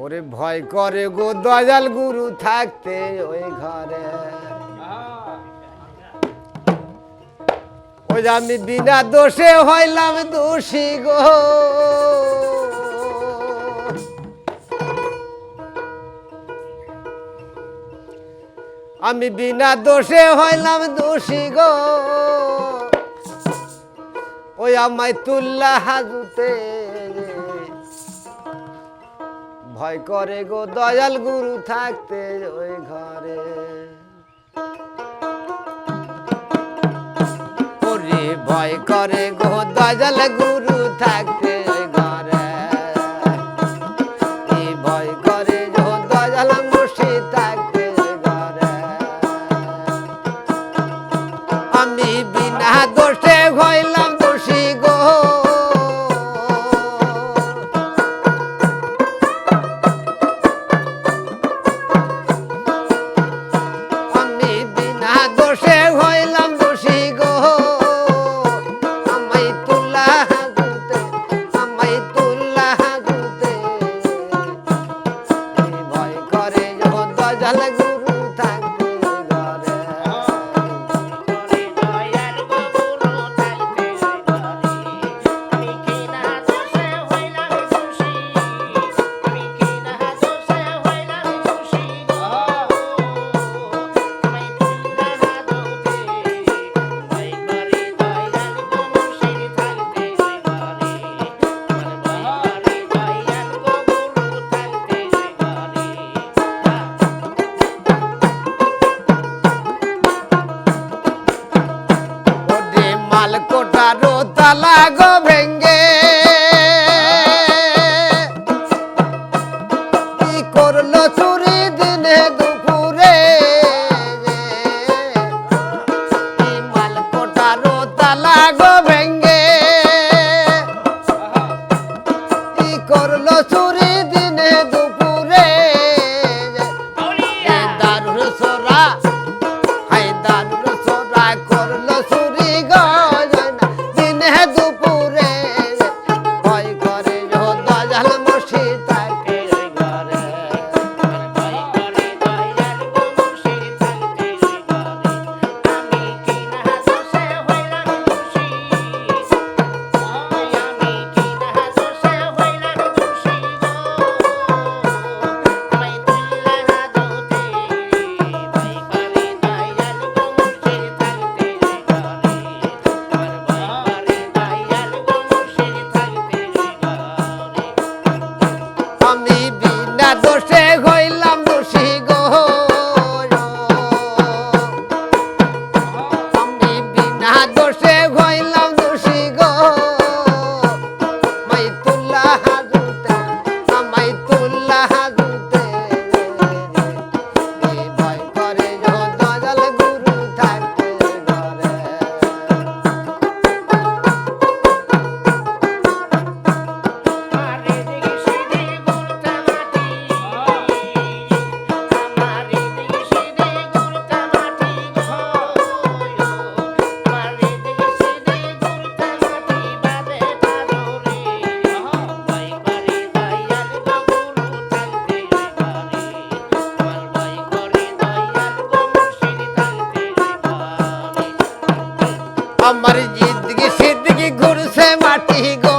ওরে ভয় করে গো দয়াল গুরু থাকতে ওই ঘরে। ওই আমি বিনা দোষে হইলাম দোষী গো। আমি বিনা দোষে হইলাম দোষী গো। ওই আমায় তুল্লা হাজুতে ভয় করে গো দয়াল গুরু থাকতে ওই ঘরে। ভয় করে গো দয়াল গুরু ডালা গো ভেঙ্গে। কি করল চুরি দিনে দুপুরে? মালকোটারো তালা গো ভেঙ্গে। কি করল চুরি দিনে দুপুরে? দারুর সোরা। তাহা আমার জিন্দগি সিন্দগি ঘুরছে মাটি গো।